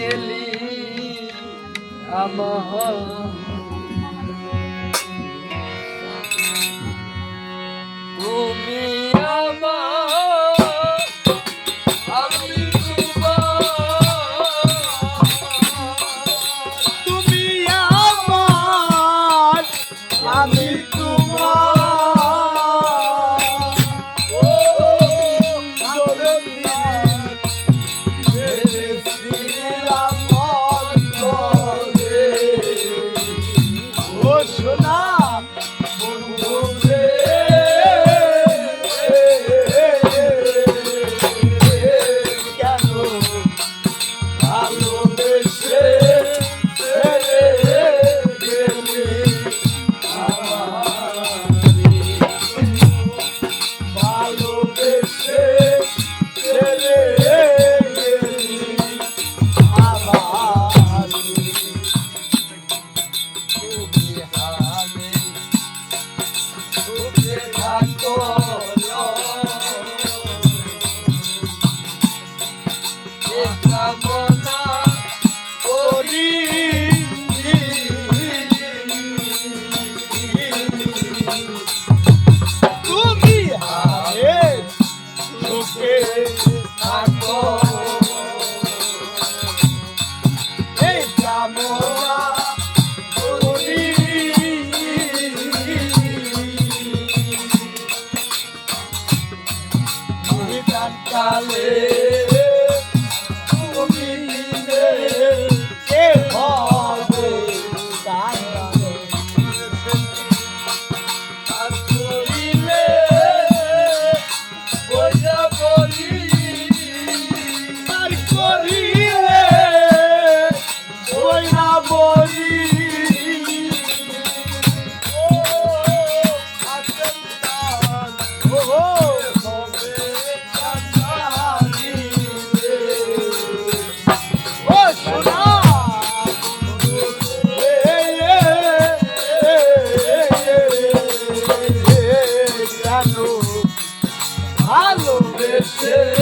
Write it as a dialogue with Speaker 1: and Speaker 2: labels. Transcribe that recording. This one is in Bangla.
Speaker 1: গেলি আমার
Speaker 2: ভালোবেসে গেলে